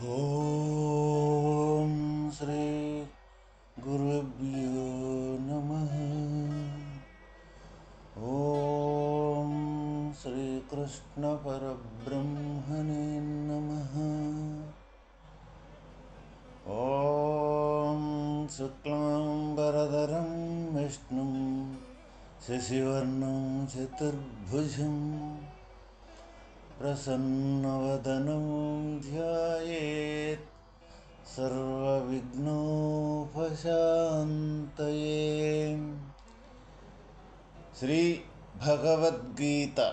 ॐ श्री गुरुभ्यो नमः। ॐ श्रीकृष्णपरब्रह्मणे नमः। ॐ शुक्लाम्बरधरं विष्णुं शशिवर्णं चतुर्भुजम्। प्रसन्नवदनं ध्यायेत् सर्वविघ्नोपशान्तये श्रीभगवद्गीता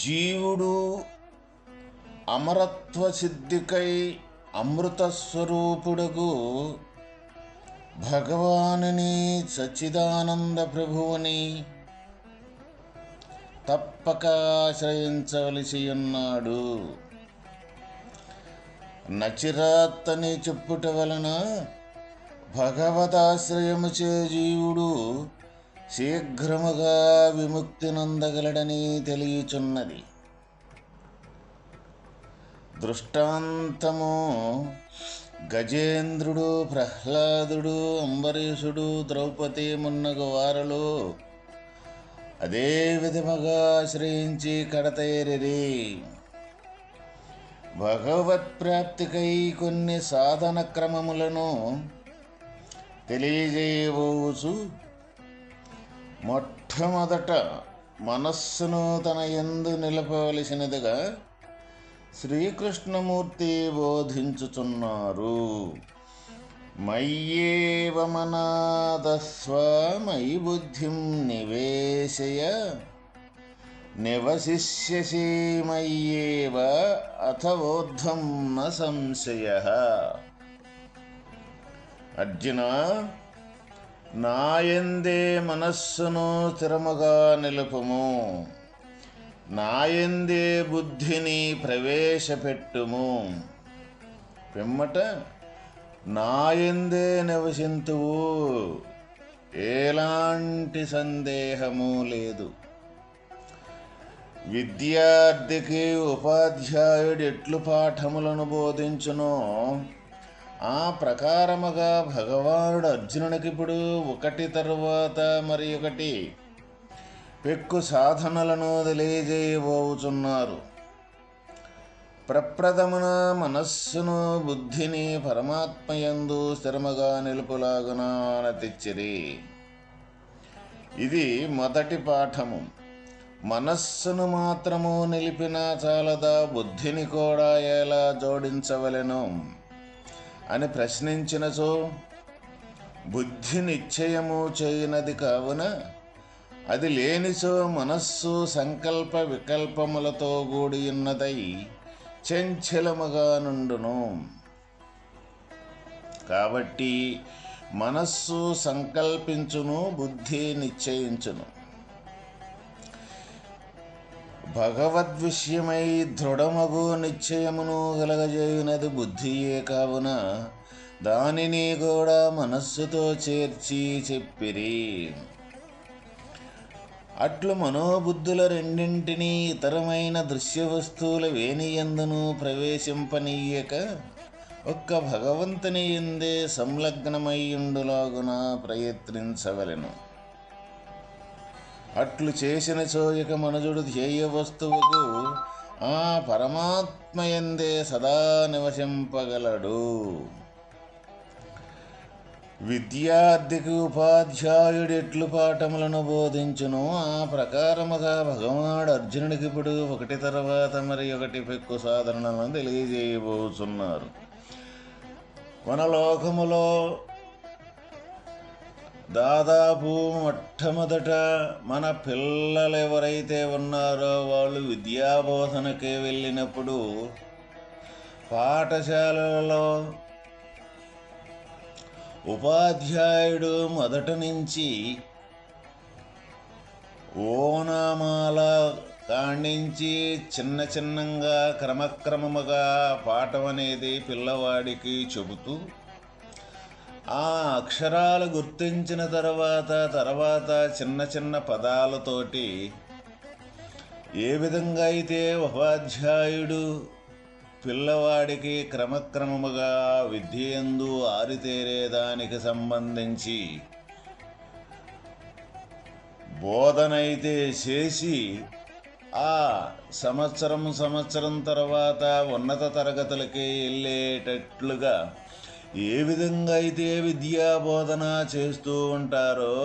జీవుడు అమరత్వ సిద్ధికై అమృతస్వరూపుడగు భగవానుని సచ్చిదానంద ప్రభువుని తప్పక ఆశ్రయించవలసి ఉన్నాడు నచిరాత్తని చెప్పుట వలన భగవతాశ్రయముచే జీవుడు శీఘ్రముగా విముక్తి నందగలడని తెలియచున్నది. దృష్టాంతము. గజేంద్రుడు ప్రహ్లాదుడు అంబరీషుడు ద్రౌపది మున్నగు వారలు అదే విధముగా ఆశ్రయించి కడతేరి భగవత్ ప్రాప్తికై కొన్ని సాధన క్రమములను తెలియజేయవచ్చు మొట్టమొదట మనస్సును తన ఎందు నిలపవలసినదిగా శ్రీకృష్ణమూర్తి బోధించుచున్నారు. మయ్యేవమనాదస్వ మయి బుద్ధిం నివేశయ. నివసిష్యసి మయ్యేవ అథవోద్ధం న సంశయ. అర్జున నాయందే మనస్సును స్థిరముగా నిలుపుము. నాయందే బుద్ధిని ప్రవేశపెట్టుము. పిమ్మట నాయందే నివసింతువు. ఎలాంటి సందేహము లేదు. విద్యార్థికి ఉపాధ్యాయుడు ఎట్లు పాఠములను బోధించునో. ఆ ప్రకారముగా భగవానుడు అర్జునునికి ఇప్పుడు ఒకటి తరువాత మరి ఒకటి పెక్కు సాధనలను తెలియజేయబోచున్నారు. ప్రప్రథమున మనస్సును బుద్ధిని పరమాత్మయందు స్థిరముగా నిలుపులాగున తెచ్చిరి ఇది మొదటి పాఠము. మనస్సును మాత్రము నిలిపినా చాలదా బుద్ధిని కూడా ఎలా జోడించవలెను? అని ప్రశ్నించినచో బుద్ధి నిశ్చయము చేయనది కావున అది లేనిచో మనస్సు సంకల్ప వికల్పములతో కూడి ఉన్నదై చంచలముగా నుండును. కాబట్టి మనస్సు సంకల్పించును బుద్ధి నిశ్చయించును. భగవద్విషయమై దృఢమగు నిశ్చయమును కలగజేయునది బుద్ధియే కావున దానిని కూడా మనస్సుతో చేర్చి చెప్పిరి. అట్లు మనోబుద్ధుల రెండింటినీ ఇతరమైన దృశ్య వస్తువుల వేణియందును ప్రవేశింపనీయక ఒక్క భగవంతుని ఎందే సంలగ్నమయ్యుండులాగున ప్రయత్నించవలెను. అట్లు చేసిన చోయక మనుజుడు ధ్యేయ వస్తువుకు ఆ పరమాత్మ ఎందే సదా నివసింపగలడు. విద్యార్థికి ఉపాధ్యాయుడు ఎట్లు పాఠములను బోధించును. ఆ ప్రకారముగా భగవానుడు అర్జునుడికి ఇప్పుడు ఒకటి తర్వాత మరి ఒకటి పెక్కు సాధనలను తెలియజేయబోతున్నారు మన లోకములో దాదాపు మొట్టమొదట మన పిల్లలు ఎవరైతే ఉన్నారో వాళ్ళు విద్యాబోధనకే వెళ్ళినప్పుడు పాఠశాలలో ఉపాధ్యాయుడు మొదట నుంచి ఓనామాల కాండించి చిన్న చిన్నంగా క్రమక్రమముగా పాఠం అనేది పిల్లవాడికి చెబుతూ ఆ అక్షరాలు గుర్తించిన తర్వాత తర్వాత చిన్న చిన్న పదాలతోటి ఏ విధంగా అయితే ఉపాధ్యాయుడు పిల్లవాడికి క్రమక్రమముగా విద్యందు ఆరితేరేదానికి సంబంధించి బోధనైతే చేసి ఆ సంవత్సరం సంవత్సరం తర్వాత ఉన్నత తరగతులకి వెళ్ళేటట్లుగా ఏ విధంగా అయితే విద్యా బోధన చేస్తూ ఉంటారో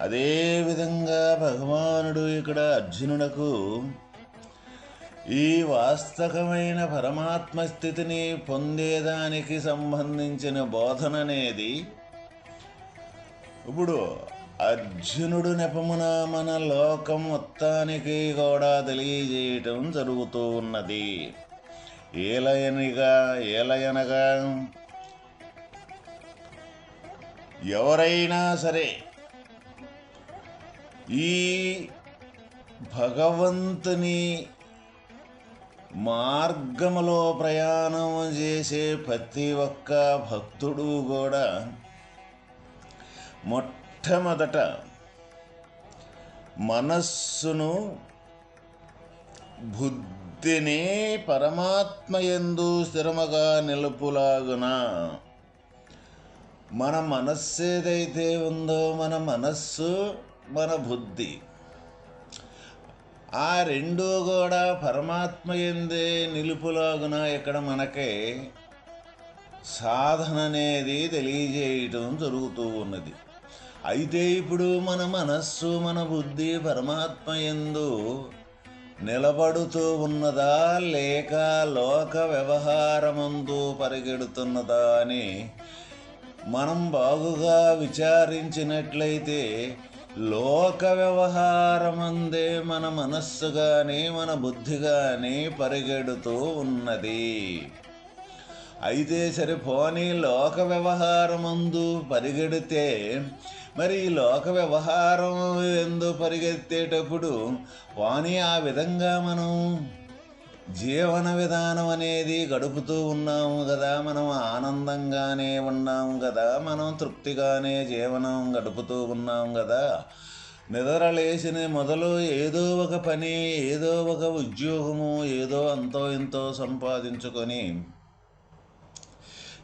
అదే విధంగా భగవానుడు ఇక్కడ అర్జునునకు ఈ వాస్తవమైన పరమాత్మ స్థితిని పొందేదానికి సంబంధించిన బోధన అనేది ఇప్పుడు అర్జునుడు నెపమున మన లోకం మొత్తానికి కూడా తెలియజేయటం జరుగుతూ ఉన్నది. ఏలయనిగా ఏలయనగా ఎవరైనా సరే ఈ భగవంతుని మార్గములో ప్రయాణం చేసే ప్రతి ఒక్క భక్తుడు కూడా మొట్టమొదట మనస్సును బుద్ధిని పరమాత్మ ఎందు స్థిరముగా నిలుపులాగున. మన మనస్సు ఏదైతే ఉందో మన మనస్సు మన బుద్ధి ఆ రెండూ కూడా పరమాత్మ ఎందే నిలుపులాగున ఇక్కడ మనకి సాధన అనేది తెలియజేయటం జరుగుతూ ఉన్నది. అయితే ఇప్పుడు మన మనస్సు మన బుద్ధి పరమాత్మ ఎందు నిలబడుతూ ఉన్నదా లేక లోక వ్యవహారమందు పరిగెడుతున్నదా అని మనం బాగుగా విచారించినట్లయితే లోక వ్యవహారమందే మన మనస్సు కానీ మన బుద్ధి కానీ పరిగెడుతూ ఉన్నది. అయితే సరిపోని లోక వ్యవహారమందు పరిగెడితే మరి ఈ లోక వ్యవహారం ఎందు పరిగెత్తేటప్పుడు పోనీ ఆ విధంగా మనం జీవన విధానం అనేది గడుపుతూ ఉన్నాము కదా మనం ఆనందంగానే ఉన్నాము కదా మనం తృప్తిగానే జీవనం గడుపుతూ ఉన్నాం కదా. నిద్ర లేచిన మొదలు ఏదో ఒక పని ఏదో ఒక ఉద్యోగము ఏదో అంతో ఇంతో సంపాదించుకొని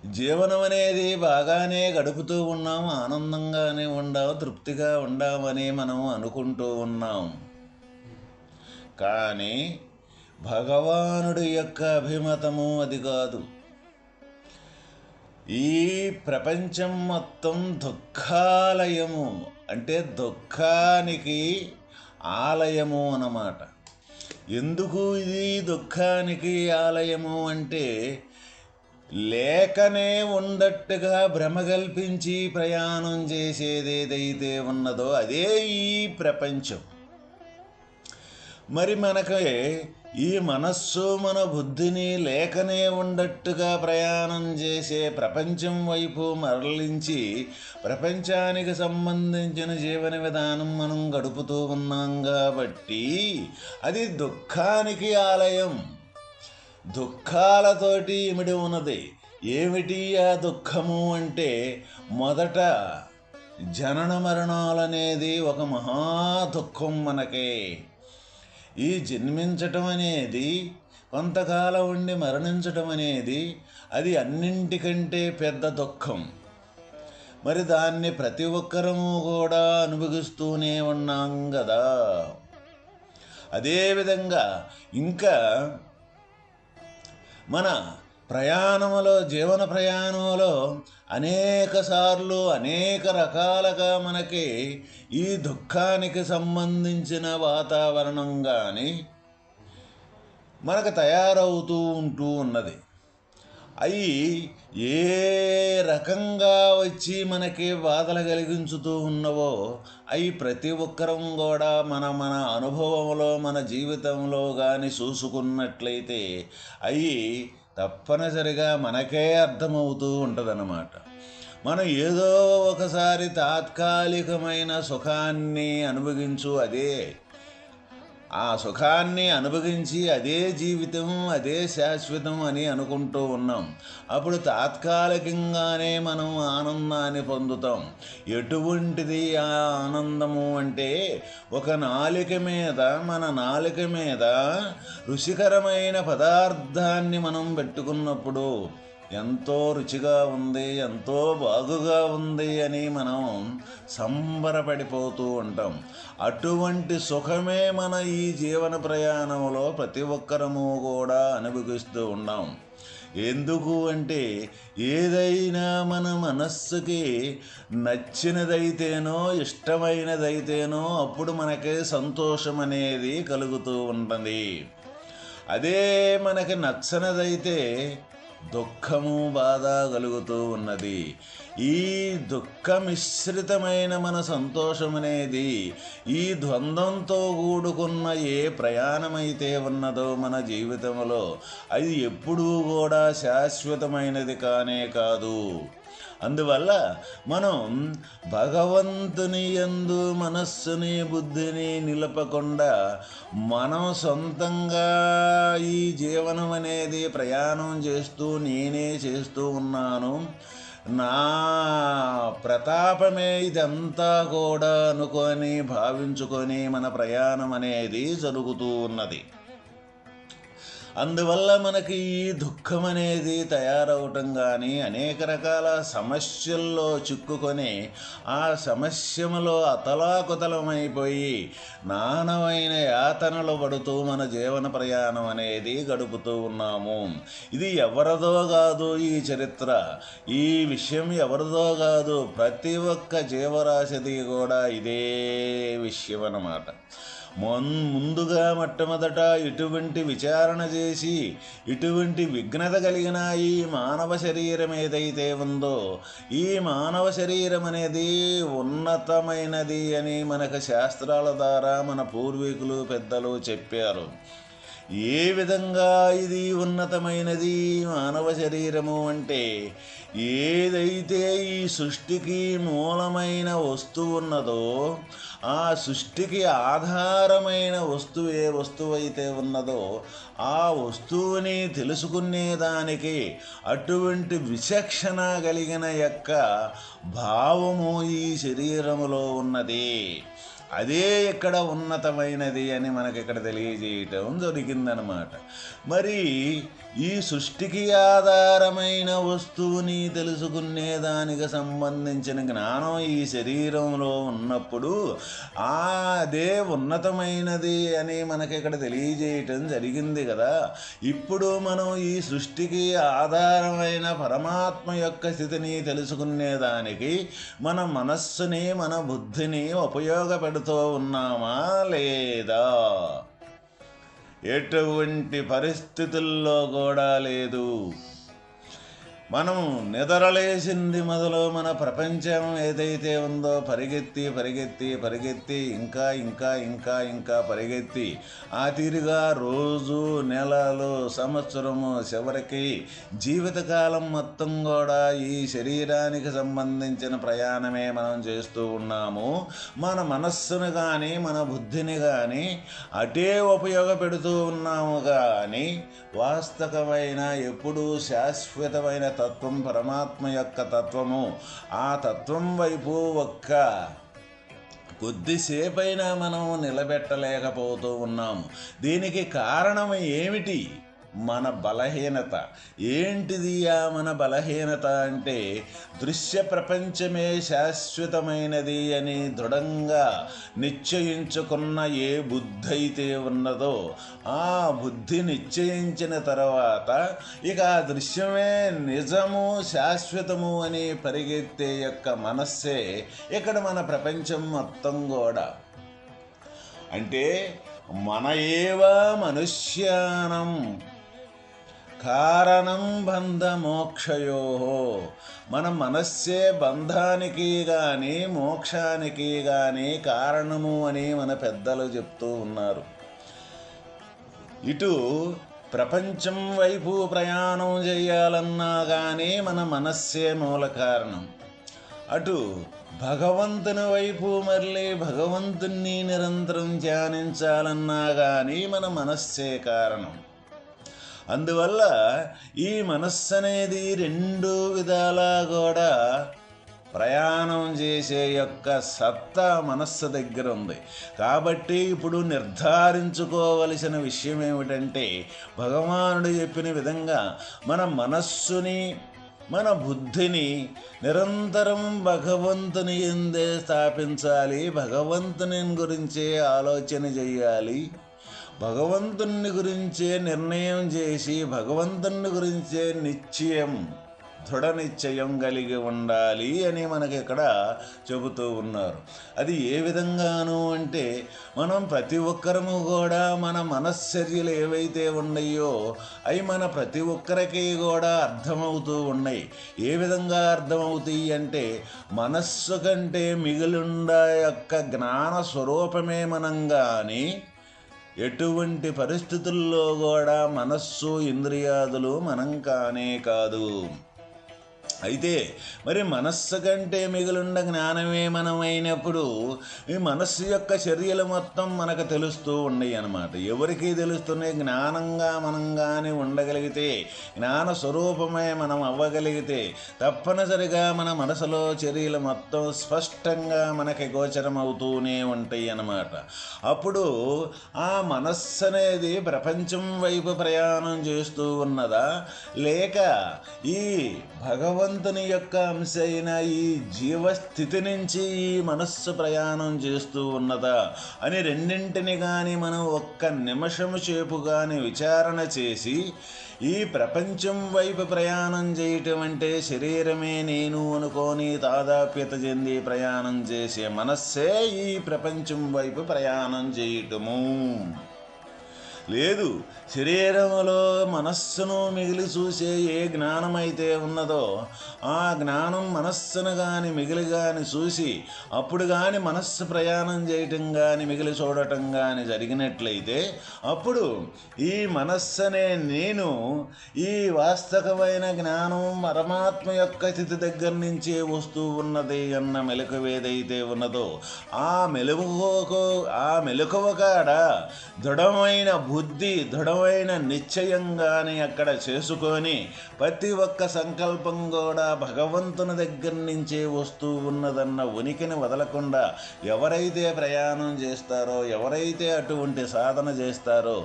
జీవనం అనేది బాగానే గడుపుతూ ఉన్నాం ఆనందంగానే ఉండాం తృప్తిగా ఉండామని మనం అనుకుంటూ ఉన్నాం కానీ భగవానుడి యొక్క అభిమతము అది కాదు. ఈ ప్రపంచం మొత్తం దుఃఖాలయము అంటే దుఃఖానికి ఆలయము అన్నమాట. ఎందుకు ఇది దుఃఖానికి ఆలయము అంటే లేకనే ఉండట్టుగా భ్రమ కల్పించి ప్రయాణం చేసేది ఏదైతే ఉన్నదో అదే ఈ ప్రపంచం. మరి మనకే ఈ మనస్సు మన బుద్ధిని లేకనే ఉండట్టుగా ప్రయాణం చేసే ప్రపంచం వైపు మరలించి ప్రపంచానికి సంబంధించిన జీవన విధానం మనం గడుపుతూ ఉన్నాం కాబట్టి అది దుఃఖానికి ఆలయం. దుఃఖాలతోటి ఇమిడి ఉన్నది. ఏమిటి ఆ దుఃఖము అంటే మొదట జనన మరణాలనేది ఒక మహా దుఃఖం మనకే. ఈ జన్మించటం అనేది కొంతకాలం ఉండి మరణించటం అనేది అది అన్నింటికంటే పెద్ద దుఃఖం. మరి దాన్ని ప్రతి ఒక్కరము కూడా అనుభవిస్తూనే ఉన్నాం కదా అదేవిధంగా ఇంకా మన ప్రయాణములో జీవన ప్రయాణంలో అనేక సార్లు అనేక రకాలుగా మనకి ఈ దుఃఖానికి సంబంధించిన వాతావరణం కానీ మనకు తయారవుతూ ఉంటూ ఉన్నది. అవి ఏ రకంగా వచ్చి మనకి బాధలు కలిగించుతూ ఉన్నవో అవి ప్రతి ఒక్కరం కూడా మన మన అనుభవంలో మన జీవితంలో కానీ చూసుకున్నట్లయితే అవి తప్పనిసరిగా మనకే అర్థమవుతూ ఉంటుందన్నమాట. మనం ఏదో ఒకసారి తాత్కాలికమైన సుఖాన్ని అనుభవించు అదే. ఆ సుఖాన్ని అనుభవించి అదే జీవితం అదే శాశ్వతం అని అనుకుంటూ ఉన్నాం. అప్పుడు తాత్కాలికంగానే మనం ఆనందాన్ని పొందుతాం. ఎటువంటిది ఆ ఆనందము అంటే ఒక నాలిక మీద మన నాలిక మీద రుచికరమైన పదార్థాన్ని మనం పెట్టుకున్నప్పుడు ఎంతో రుచిగా ఉంది ఎంతో బాగుగా ఉంది అని మనం సంబరపడిపోతూ ఉంటాం. అటువంటి సుఖమే మన ఈ జీవన ప్రయాణంలో ప్రతి ఒక్కరము కూడా అనుభవిస్తూ ఉన్నాం. ఎందుకు అంటే ఏదైనా మన మనస్సుకి నచ్చినదైతేనో ఇష్టమైనదైతేనో అప్పుడు మనకి సంతోషం అనేది కలుగుతూ ఉంటుంది. అదే మనకి నచ్చనదైతే దుఃఖము బాధ కలుగుతూ ఉన్నది. ఈ దుఃఖమిశ్రితమైన మన సంతోషం అనేది ఈ ద్వంద్వంతో కూడుకున్న ఏ ప్రయాణమైతే ఉన్నదో మన జీవితంలో అది ఎప్పుడూ కూడా శాశ్వతమైనది కానే కాదు. అందువల్ల మనం భగవంతుని ఎందు మనస్సుని బుద్ధిని నిలపకుండా మనం సొంతంగా ఈ జీవనం అనేది ప్రయాణం చేస్తూ నేనే చేస్తూ ఉన్నాను. నా ప్రతాపమే ఇదంతా కూడా అనుకొని భావించుకొని మన ప్రయాణం అనేది జరుగుతూ ఉన్నది. అందువల్ల మనకి ఈ దుఃఖం అనేది తయారవటం కానీ అనేక రకాల సమస్యల్లో చిక్కుకొని ఆ సమస్యలో అతలాకుతలమైపోయి నానమైన యాతనలు పడుతూ మన జీవన ప్రయాణం అనేది గడుపుతూ ఉన్నాము. ఇది ఎవరిదో కాదు ఈ చరిత్ర. ఈ విషయం ఎవరిదో కాదు ప్రతి ఒక్క జీవరాశిది కూడా ఇదే విషయం అన్నమాట ముందుగా మొట్టమొదట ఇటువంటి విచారణ చేసి ఇటువంటి విఘ్నత కలిగిన ఈ మానవ శరీరం ఏదైతే ఉందో ఈ మానవ శరీరం అనేది ఉన్నతమైనది అని మనకు శాస్త్రాల ద్వారా మన పూర్వీకులు పెద్దలు చెప్పారు. ఏ విధంగా ఇది ఉన్నతమైనది మానవ శరీరము అంటే ఏదైతే ఈ సృష్టికి మూలమైన వస్తువు ఉన్నదో ఆ సృష్టికి ఆధారమైన వస్తువు ఏ వస్తువు అయితే ఉన్నదో ఆ వస్తువుని తెలుసుకునేదానికి అటువంటి విచక్షణ కలిగిన యొక్క భావము ఈ శరీరములో ఉన్నది. అదే ఇక్కడ ఉన్నతమైనది అని మనకి ఇక్కడ తెలియజేయటం జరిగిందనమాట. మరి ఈ సృష్టికి ఆధారమైన వస్తువుని తెలుసుకునే దానికి సంబంధించిన జ్ఞానం ఈ శరీరంలో ఉన్నప్పుడు అదే ఉన్నతమైనది అని మనకి ఇక్కడ తెలియజేయటం జరిగింది కదా. ఇప్పుడు మనం ఈ సృష్టికి ఆధారమైన పరమాత్మ యొక్క స్థితిని తెలుసుకునేదానికి మన మనస్సుని మన బుద్ధిని ఉపయోగపెడుతూ ఉన్నామా లేదా? ఎటువంటి పరిస్థితుల్లో కూడా లేదు. మనం నిద్రలేసింది మొదలు మన ప్రపంచం ఏదైతే ఉందో పరిగెత్తి పరిగెత్తి పరిగెత్తి ఇంకా ఇంకా ఇంకా ఇంకా పరిగెత్తి ఆ తీరుగా రోజు నెలలు సంవత్సరము చివరికి జీవితకాలం మొత్తం కూడా ఈ శరీరానికి సంబంధించిన ప్రయాణమే మనం చేస్తూ ఉన్నాము. మన మనస్సును కానీ మన బుద్ధిని కానీ అటే ఉపయోగపెడుతూ ఉన్నాము కానీ వాస్తవమైన ఎప్పుడూ శాశ్వతమైన తత్వం పరమాత్మ యొక్క తత్వము. ఆ తత్వం వైపు ఒక్క కొద్దిసేపైనా మనం నిలబెట్టలేకపోతూ ఉన్నాము. దీనికి కారణం ఏమిటి? మన బలహీనత. ఏంటిది ఆ మన బలహీనత అంటే దృశ్య ప్రపంచమే శాశ్వతమైనది అని దృఢంగా నిశ్చయించుకున్న ఏ బుద్ధి అయితే ఉన్నదో ఆ బుద్ధి నిశ్చయించిన తర్వాత ఇక ఆ దృశ్యమే నిజము శాశ్వతము అని పరిగెత్తే యొక్క మనస్సే ఇక్కడ మన ప్రపంచం మొత్తం కూడా. అంటే మన ఏవ మనుష్యానం కారణం బంధమోక్షయో. మన మనస్సే బంధానికి కానీ మోక్షానికి కానీ కారణము అని మన పెద్దలు చెప్తూ ఉన్నారు. ఇటు ప్రపంచం వైపు ప్రయాణం చేయాలన్నా కానీ మన మనస్సే మూల కారణం. అటు భగవంతుని వైపు మళ్ళీ భగవంతుణ్ణి నిరంతరం ధ్యానించాలన్నా కానీ మన మనస్సే కారణం. అందువల్ల ఈ మనస్సు అనేది రెండు విధాలా కూడా ప్రయాణం చేసే యొక్క సత్తా మనస్సు దగ్గర ఉంది. కాబట్టి ఇప్పుడు నిర్ధారించుకోవలసిన విషయం ఏమిటంటే భగవానుడు చెప్పిన విధంగా మన మనస్సుని మన బుద్ధిని నిరంతరం భగవంతుని ఎందే స్థాపించాలి భగవంతుని గురించే ఆలోచన చేయాలి. భగవంతుని గురించే నిర్ణయం చేసి భగవంతుని గురించే నిశ్చయం దృఢ నిశ్చయం కలిగి ఉండాలి అని మనకి ఇక్కడ చెబుతూ ఉన్నారు. అది ఏ విధంగాను అంటే మనం ప్రతి ఒక్కరము కూడా మన మనశ్చర్యలు ఏవైతే ఉన్నాయో అవి మన ప్రతి ఒక్కరికి కూడా అర్థమవుతూ ఉన్నాయి. ఏ విధంగా అర్థమవుతాయి అంటే మనస్సు కంటే మిగిలిండ యొక్క జ్ఞాన స్వరూపమే మనం కానీ ఎటువంటి పరిస్థితుల్లో కూడా మనస్సు ఇంద్రియాదులు మనం కానే కాదు. అయితే మరి మనస్సు కంటే మిగులుండ జ్ఞానమే మనమైనప్పుడు ఈ మనస్సు యొక్క చర్యలు మొత్తం మనకు తెలుస్తూ ఉన్నాయి అన్నమాట. ఎవరికి తెలుస్తున్నాయి జ్ఞానంగా మనం కానీ ఉండగలిగితే జ్ఞాన స్వరూపమే మనం అవ్వగలిగితే తప్పనిసరిగా మన మనసులో చర్యలు మొత్తం స్పష్టంగా మనకి గోచరం అవుతూనే ఉంటాయి అన్నమాట. అప్పుడు ఆ మనస్సు అనేది ప్రపంచం వైపు ప్రయాణం చేస్తూ ఉన్నదా? లేక ఈ భగవ భగవంతుని యొక్క అంశ అయిన ఈ జీవస్థితి నుంచి ఈ మనస్సు ప్రయాణం చేస్తూ ఉన్నదా అని రెండింటిని కానీ మనం ఒక్క నిమిషము సేపు కానీ విచారణ చేసి ఈ ప్రపంచం వైపు ప్రయాణం చేయటం అంటే శరీరమే నేను అనుకోని తాదాప్యత చెంది ప్రయాణం చేసే మనస్సే ఈ ప్రపంచం వైపు ప్రయాణం చేయటము. లేదు. శరీరంలో మనస్సును మిగిలి చూసే ఏ జ్ఞానమైతే ఉన్నదో ఆ జ్ఞానం మనస్సును కానీ మిగిలి కానీ చూసి అప్పుడు కానీ మనస్సు ప్రయాణం చేయటం కానీ మిగిలి చూడటం కానీ జరిగినట్లయితే అప్పుడు ఈ మనస్సు అనే నేను ఈ వాస్తవమైన జ్ఞానం పరమాత్మ యొక్క స్థితి దగ్గర నుంచే వస్తూ ఉన్నది అన్న మెలకువ ఏదైతే ఉన్నదో ఆ మెలకువకు ఆ మెలకువ కాడ దృఢమైన బుద్ధి దృఢమైన నిశ్చయంగాని అక్కడ చేసుకొని ప్రతి ఒక్క సంకల్పం కూడా భగవంతుని దగ్గర నుంచే వస్తూ ఉన్నదన్న ఉనికిని వదలకుండా ఎవరైతే ప్రయాణం చేస్తారో ఎవరైతే అటువంటి సాధన చేస్తారో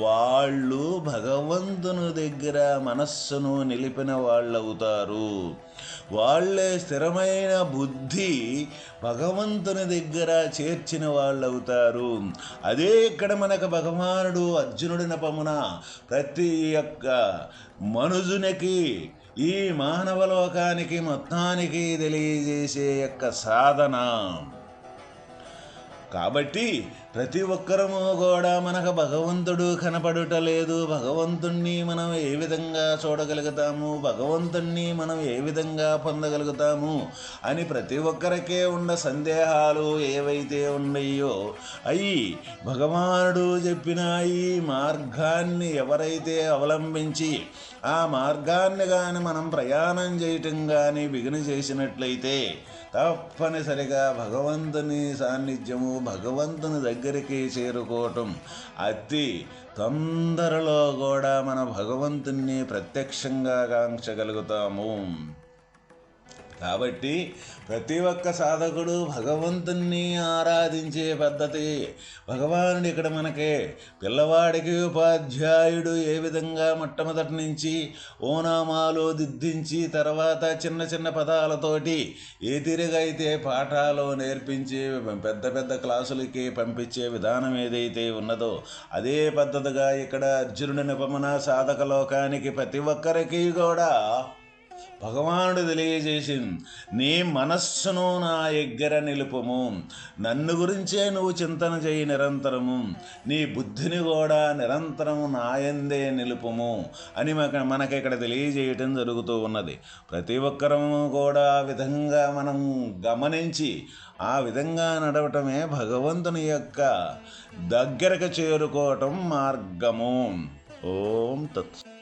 వాళ్ళు భగవంతుని దగ్గర మనస్సును నిలిపిన వాళ్ళవుతారు. వాళ్ళే స్థిరమైన బుద్ధి భగవంతుని దగ్గర చేర్చిన వాళ్ళవుతారు. అదే ఇక్కడ మనకు భగవానుడు అర్జునుడి నపమున ప్రతి యొక్క మనుజునికి ఈ మానవ లోకానికి మొత్తానికి తెలియజేసే యొక్క సాధన. కాబట్టి ప్రతి ఒక్కరము కూడా మనకు భగవంతుడు కనపడుట లేదు. భగవంతుణ్ణి మనం ఏ విధంగా చూడగలుగుతాము? భగవంతుణ్ణి మనం ఏ విధంగా పొందగలుగుతాము? అని ప్రతి ఒక్కరికే ఉన్న సందేహాలు ఏవైతే ఉన్నాయో అయి భగవానుడు చెప్పిన ఈ మార్గాన్ని ఎవరైతే అవలంబించి ఆ మార్గాన్ని కానీ మనం ప్రయాణం చేయటం కానీ బిగును చేసినట్లయితే తప్పనిసరిగా భగవంతుని సాన్నిధ్యము భగవంతుని దగ్గరికి చేరుకోవటం అతి తొందరలో కూడా మన భగవంతుణ్ణి ప్రత్యక్షంగా కాంక్షగలుగుతాము. కాబట్టి ప్రతి ఒక్క సాధకుడు భగవంతుణ్ణి ఆరాధించే పద్ధతి. భగవానుడు ఇక్కడ మనకే పిల్లవాడికి ఉపాధ్యాయుడు ఏ విధంగా మొట్టమొదటి నుంచి ఓనామాలు దిద్దించి తర్వాత చిన్న చిన్న పదాలతోటి ఏ తిరిగైతే పాఠాలు నేర్పించి పెద్ద పెద్ద క్లాసులకి పంపించే విధానం ఏదైతే ఉన్నదో అదే పద్ధతిగా ఇక్కడ అర్జునుడి నిపమన సాధక లోకానికి ప్రతి ఒక్కరికి కూడా భగవానుడు తెలియజేసింది నీ మనస్సును నా దగ్గర నిలుపము. నన్ను గురించే నువ్వు చింతన చేయి నిరంతరము. నీ బుద్ధిని కూడా నిరంతరము నాయందే నిలుపము. అని మనకి ఇక్కడ తెలియజేయటం జరుగుతూ ఉన్నది. ప్రతి ఒక్కరము కూడా ఆ విధంగా మనం గమనించి ఆ విధంగా నడవటమే భగవంతుని యొక్క దగ్గరకు చేరుకోవటం మార్గము. ఓం తత్